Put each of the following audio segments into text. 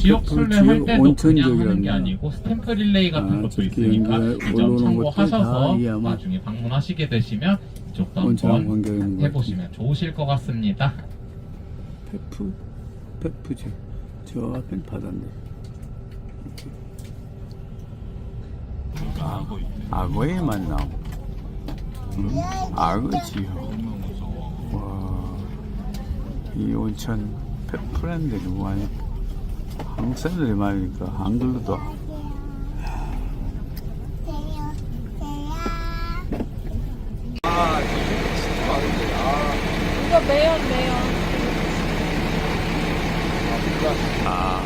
지역 순례 할 때도 온천 그냥 하는 게. 아니고 스탬프 릴레이 같은 아, 것도 있으니까 연결 이점 올라오는 참고하셔서 나중에 방문하시게 되시면 이쪽도 한번 해보시면 좋으실 것 같습니다. 페프 페프지 저 앞엔 바다인데. 아, 악어에만 나오고 음, 악어지요 와 이 온천 페프랜드 누구 아니 한국 사람들이 많으니까 한글로도 이거 매연 매연. 아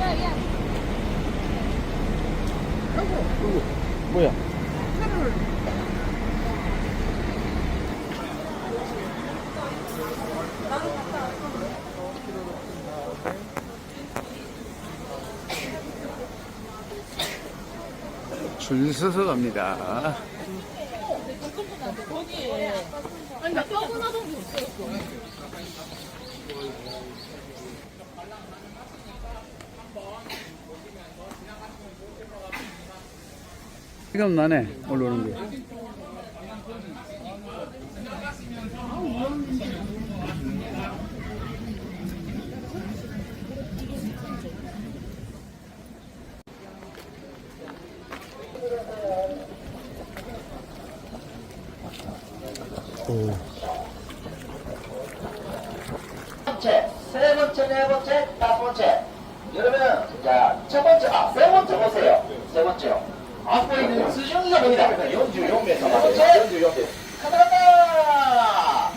야야. 뭐야 줄 서서 갑니다. 시간 나네 올라오는 게. 오. 번째, 세 번째, 네 번째, 다섯 번째. 여러분, 자, 첫 번째, 아, 세 번째 보세요. 세 번째요. 앞에 있는 수중이가 보이다. 44m. 첫 번째, 44m. 가다 간다!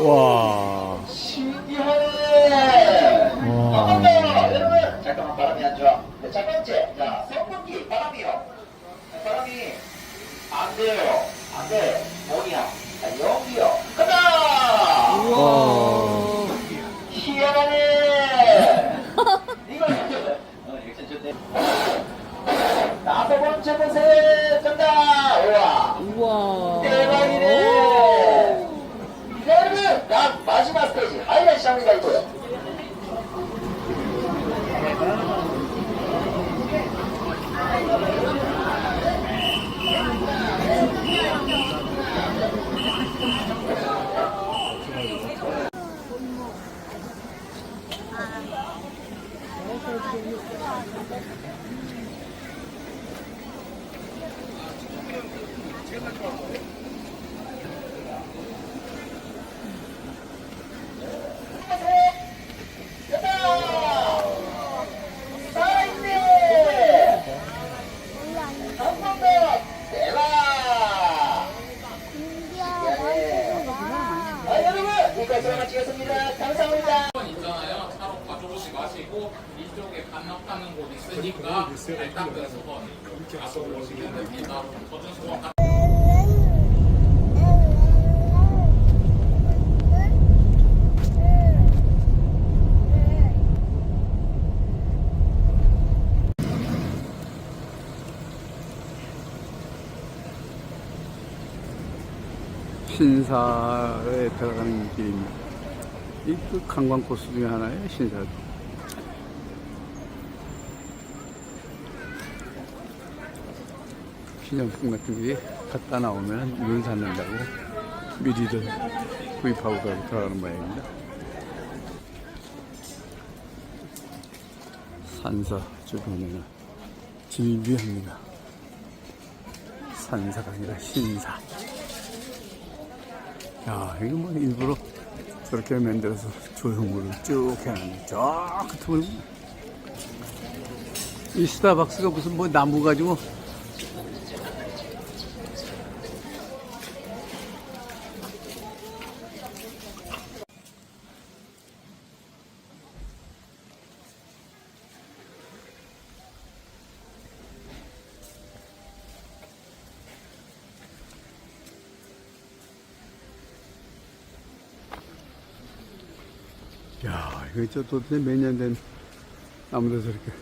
우와, 와. 신기하네. 와. 더, 여러분. 잠깐만, 바람이 안 좋아. 네, 첫 번째, 자, 선풍기, 바람이요. 바람이 안 돼요. 안 돼. 뭐냐? 자, 여기요. 가자! 와. 희한하네. 이거 어, 액션 좋네. 다섯 번째 보세 정답. 우와. 우와. 대박이네. 여러분, 나 마지막 스테이지 하이라이트 합니다 이거요. 정답. 살아있네. 한번 더. 대박. 아, 여러분, 여기까지 마치겠습니다. 감사합니다. 있잖아요. 차로 가져오지 마시고 이쪽에 반납하는 곳 있으니까 알딱된 수건 갖고 오시면 됩니다. 젖은 수건 신사에 들어가는 길입니다. 이 그 관광 코스 중에 하나예요, 신사. 기념품 같은 게 갖다 나오면 물 샀는다고 미리들 구입하고 가고 들어가는 모양입니다. 산사 주변에는 진비합니다. 산사가 아니라 신사. 야, 이거 뭐 일부러 저렇게 만들어서 조형물을 쭉 해놨네. 저 끝으로. 이 스타벅스가 무슨 뭐 나무 가지고 야, 이거 저 도대체 몇 년된 나무도 저렇게.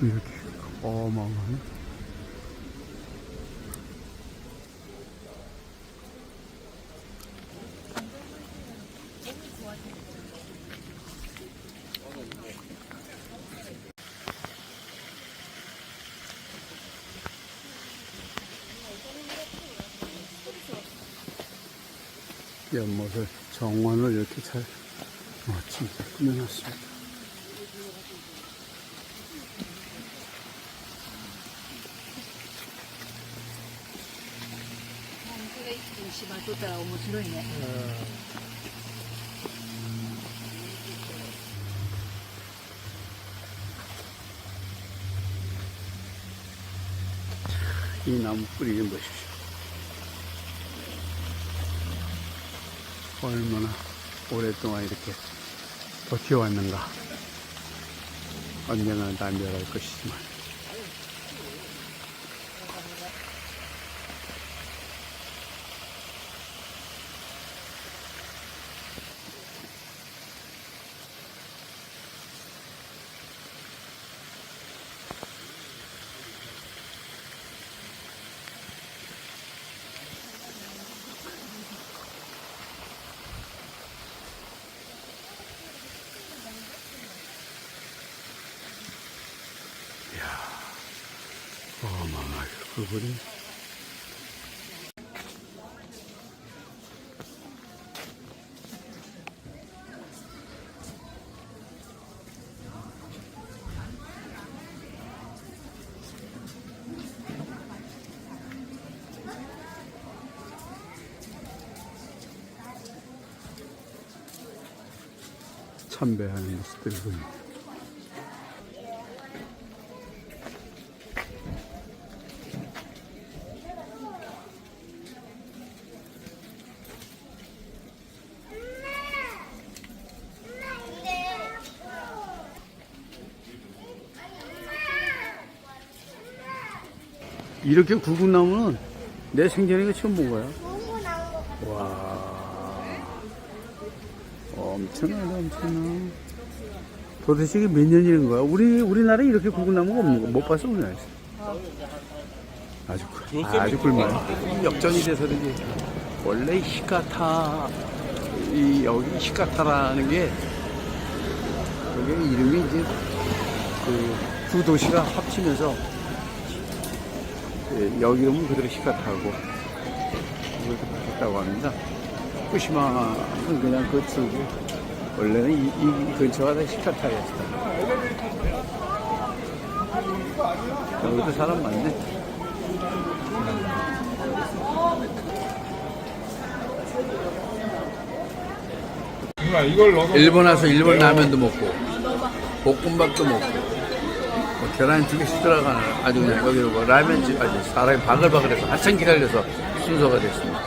이렇게 어마어마하 연못을 정원을 이렇게 잘 멋지게 꾸며놨습니다. 이 나무 뿌리 좀 보십시오. 얼마나 오랫동안 이렇게 버텨왔는가. 언젠가 남별할 것이지만. 어마어마하게 그분이 참배하는 모습들이 보입 이렇게 굵은 나무는 내 생전에 처음 본 거야. 와. 엄청나다, 엄청나. 도대체 이게 몇 년이는 거야? 우리, 우리나라에 이렇게 굵은 나무가 없는 거. 못 봤어, 우리나라에서. 아주, 굵- 아주 굵어요. 역전이 돼서 그런지. 원래 히카타, 이, 여기 히카타라는 게, 여기 이름이 이제, 그, 두 도시가 합치면서 예, 여기 이름은 그대로 히카타고 이렇게 바뀌었다고 합니다. 후쿠시마는 그냥 그쪽고 원래는 이, 이 근처가 다 히카타였어요. 여기도 사람 많네. 일본 와서 일본 라면도 먹고 볶음밥도 먹고 뭐 계란 두 개씩 들어가는 아주 그냥 여기로 뭐 라면집 아주 사람이 바글바글해서 한참 기다려서 순서가 됐습니다.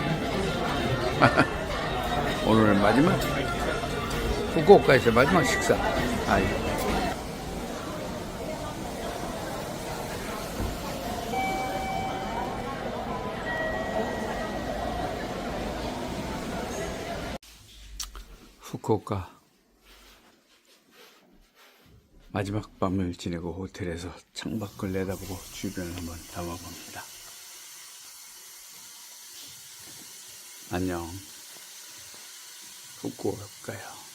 오늘 마지막 후쿠오카에서 마지막 식사. 아이. 후쿠오카 마지막 밤을 지내고 호텔에서 창밖을 내다보고 주변을 한번 담아봅니다. 안녕. 후쿠오카요.